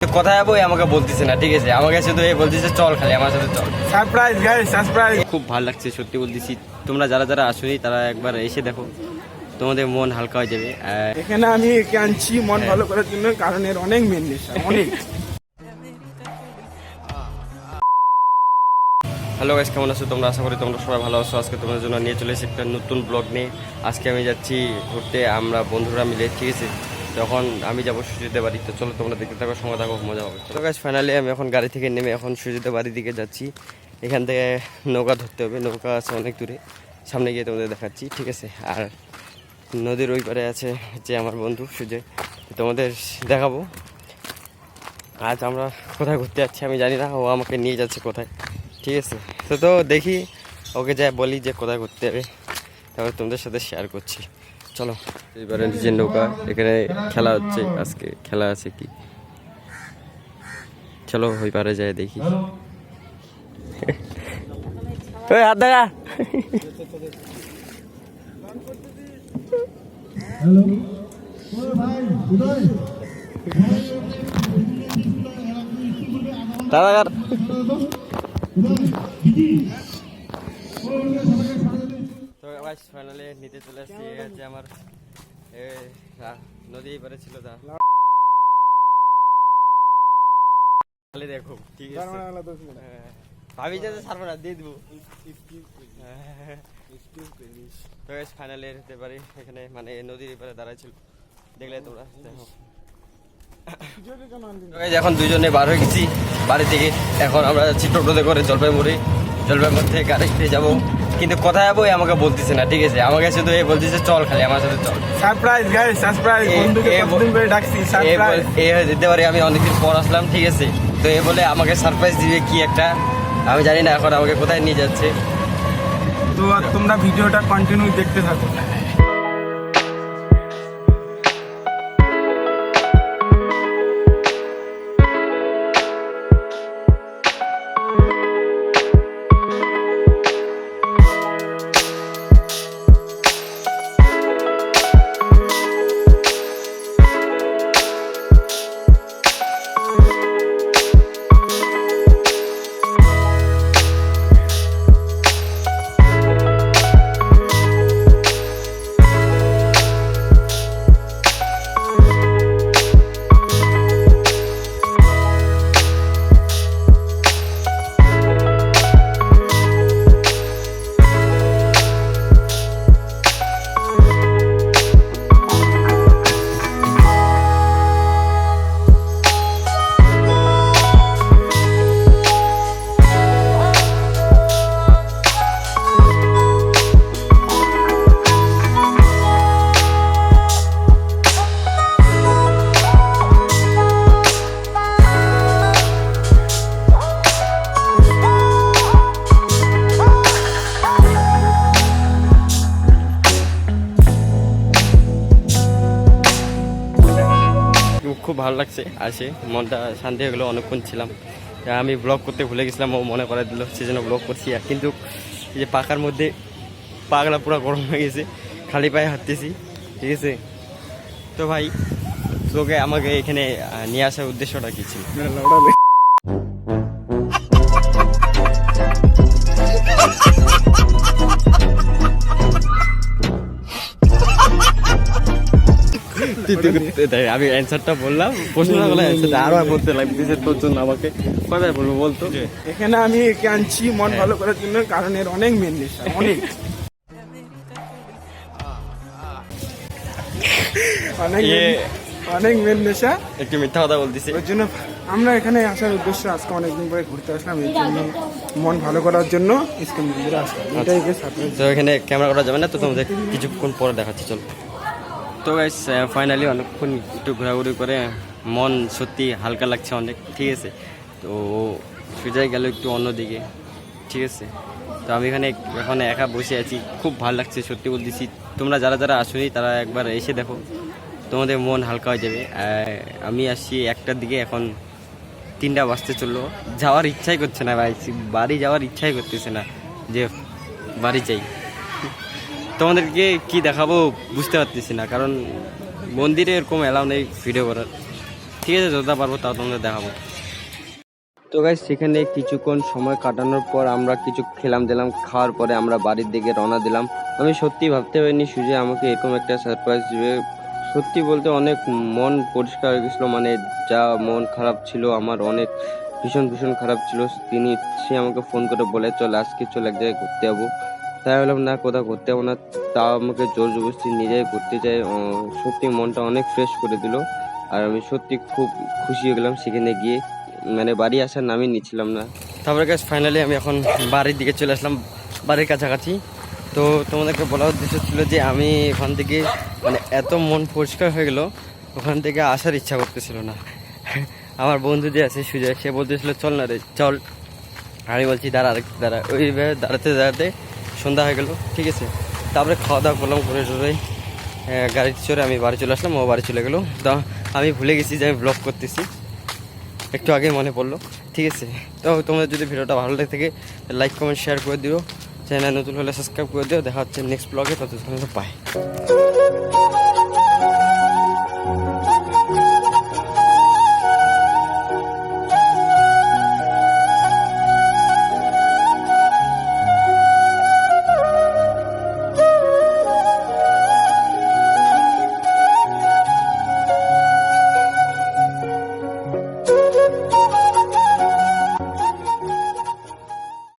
কোথায় যাব আমাকে বলতেছে না ঠিক আছে? আমাকে শুধু এই বলতেছে চল খালি আমার সাথে চল। সারপ্রাইজ গাইস সারপ্রাইজ খুব ভালো লাগছে সত্যি বলতেছি। তোমরা যারা যারা আসোনি তারা একবার এসে দেখো। তোমাদের মন হালকা হয়ে যাবে। এখানে আমি একে আনছি মন ভালো করার জন্য কারণ এর অনেক মেন অনেক। হ্যালো গাইস কেমন আছো? তোমরা আশা করি তোমরা সবাই ভালো আছো। আজকে তোমাদের জন্য নিয়ে চলে এসেছি একটা নতুন ব্লগ নিয়ে। আজকে আমি যাচ্ছি ঘুরতে আমরা বন্ধুরা মিলে ঠিক আছে? তখন আমি যাব সুজিতের বাড়ি তো চলো তোমরা দেখতে থাকো সময় থাকো, মজা হবে। তো গাছ ফাইনালি আমি এখন গাড়ি থেকে নেমে এখন সুজিতের বাড়ির দিকে যাচ্ছি। এখান থেকে নৌকা ধরতে হবে, নৌকা আছে অনেক দূরে। সামনে গিয়ে তোমাদের দেখাচ্ছি, ঠিক আছে? আর নদীর ওই পারে আছে যে আমার বন্ধু সুজয়, তোমাদের দেখাবো। আজ আমরা কোথায় ঘুরতে যাচ্ছি আমি জানি না, ও আমাকে নিয়ে যাচ্ছে কোথায়, ঠিক আছে? তো তো দেখি, ওকে যাই বলি যে কোথায় ঘুরতে যাবে, তারপর তোমাদের সাথে শেয়ার করছি। চলো এবারে নিজের নৌকা এখানে খেলা হচ্ছে আজকে খেলা আছে কি চলো ওই পারে যাই দেখি ওই হাত দেখা দাদা তো গাইস ফাইনালি নিতে চলে আসছি এই হচ্ছে আমার নদী এবারে ছিল খালি দেখো ঠিক আছে। হ্যাঁ। ভাবি যে সারবো না দিয়ে দিবো। তো গাইস ফাইনালি হতে পারি এখানে মানে নদীর এবারে দাঁড়ায় ছিল। দেখলে তোমরা দেখো। তো এখন দুজনে বার হয়ে গেছি বাড়ি থেকে। এখন আমরা যাচ্ছি টোটোতে করে জলপাইগুড়ি। জলপাইগুড়ি থেকে গাড়িতে যাব। কিন্তু কোথায় যাব আমাকে বলতেছে না ঠিক আছে? আমাকে শুধু এ বলতেছে চল খালি আমার সাথে চল। সারপ্রাইজ গাইস সারপ্রাইজ বন্ধুকে কতদিন করে ডাকছি সারপ্রাইজ এই এ যেতে পারি আমি অনেকদিন পর আসলাম ঠিক আছে? তো এ বলে আমাকে সারপ্রাইজ দিবে কি একটা? আমি জানি না এখন আমাকে কোথায় নিয়ে যাচ্ছে। তো তোমরা ভিডিওটা কন্টিনিউ দেখতে থাকো। ভালো লাগছে, আসে। মনটা শান্তি হয়ে গেলো, অনেকক্ষণ ছিলাম। আমি ব্লগ করতে ভুলে গেছিলাম, ও মনে করা দিল সেজন্য ব্লগ করছি। কিন্তু এই যে পাকার মধ্যে পাগলা পুরো গরম হয়ে গেছে, খালি পায়ে হাঁটতেছি, ঠিক আছে? তো ভাই তোকে আমাকে এখানে নিয়ে আসার উদ্দেশ্যটা কি ছিল? আমি অ্যান্সারটা বললাম প্রশ্ন করলে অ্যান্সারটা আরও বলতে লাগতেছে তোর জন্য আমাকে। বলব বলতো। এখানে আমি একে আনছি মন ভালো করার জন্য কারণ এর অনেক মেন নেশা অনেক। অনেক ইয়ে- অনেক মেন নেশা একটু মিথ্যা কথা বলতেছি। ওর জন্য আমরা এখানে আসার উদ্দেশ্য আজকে অনেকদিন পরে ঘুরতে আসলাম এই জন্য মন ভালো করার জন্য মন্দিরে আসলাম। এটাই তো এখানে ক্যামেরা করা যাবে না? তো তোমাদের কিছুক্ষণ পরে দেখাচ্ছি চলো। তো গাইস ফাইনালি অনেকক্ষণ একটু ঘোরাঘুরি করে মন সত্যি হালকা লাগছে অনেক, ঠিক আছে? তো সুজাই গেল একটু অন্যদিকে, ঠিক আছে? তো আমি এখানে, এখন একা বসে আছি, খুব ভালো লাগছে সত্যি বলতেছি। তোমরা যারা যারা আসোনি, তারা একবার এসে দেখো, তোমাদের মন হালকা হয়ে যাবে। আমি আসছি একটার দিকে, এখন তিনটা বাজতে চলল। যাওয়ার ইচ্ছাই করছে না ভাই, বাড়ি যাওয়ার ইচ্ছাই করতেছে না যে বাড়ি চাই তোমাদেরকে কি দেখাবো বুঝতে পারতেছি না, কারণ মন্দিরে এরকম অ্যালাউ নেই ভিডিও করার। ঠিক আছে, যতটা পারব তাও তোমাদের দেখাবো। তো গাইজ সেখানে কিছুক্ষণ সময় কাটানোর পর আমরা কিছু খেলাম, দিলাম, খাওয়ার পরে আমরা বাড়ির দিকে রওনা দিলাম। আমি সত্যি ভাবতে পারিনি সুজে আমাকে এরকম একটা সারপ্রাইজ দিবে। সত্যি বলতে অনেক মন পরিষ্কার হয়ে গেছিল মানে যা মন খারাপ ছিল, আমার অনেক ভীষণ ভীষণ খারাপ ছিল। তিনি, সে আমাকে ফোন করে বলে, চল আজকে চল এক জায়গায় ঘুরতে যাব। তাই বললাম না, কোথাও ঘুরতে যাব না। তা আমাকে জোর জবরদস্তি নিজেই ঘুরতে যাই। সত্যি মনটা অনেক ফ্রেশ করে দিল। আর আমি সত্যি খুব খুশি হয়ে গেলাম সেখানে গিয়ে। মানে বাড়ি আসার নামই নিচ্ছিলাম না। তারপরে গাছ ফাইনালি আমি এখন বাড়ির দিকে চলে আসলাম, বাড়ির কাছাকাছি। তো তোমাদেরকে বলার উদ্দেশ্য ছিল যে, আমি ওখান থেকে মানে এত মন পরিষ্কার হয়ে গেল, ওখান থেকে আসার ইচ্ছা করতেছিল না। আমার বন্ধু যে আছে, সুজয়, সে বলতেছিল, চল না রে, চল। আমি বলছি, দাঁড়া দাঁড়া। ওইভাবে দাঁড়াতে দাঁড়াতে সন্ধ্যা হয়ে গেল, ঠিক আছে? তারপরে খাওয়া দাওয়া করলাম ঘুরে টুরে। গাড়িতে চড়ে আমি বাড়ি চলে আসলাম, ও বাড়ি চলে গেলো। তা আমি ভুলে গেছি যে আমি ব্লগ করতেছি। একটু আগে মনে পড়ল, ঠিক আছে? তো তোমাদের যদি ভিডিওটা ভালো লাগে থাকে লাইক কমেন্ট শেয়ার করে দিও। চ্যানেল নতুন হলে সাবস্ক্রাইব করে দিও। দেখা হচ্ছে নেক্সট ব্লগে ততক্ষণ পাই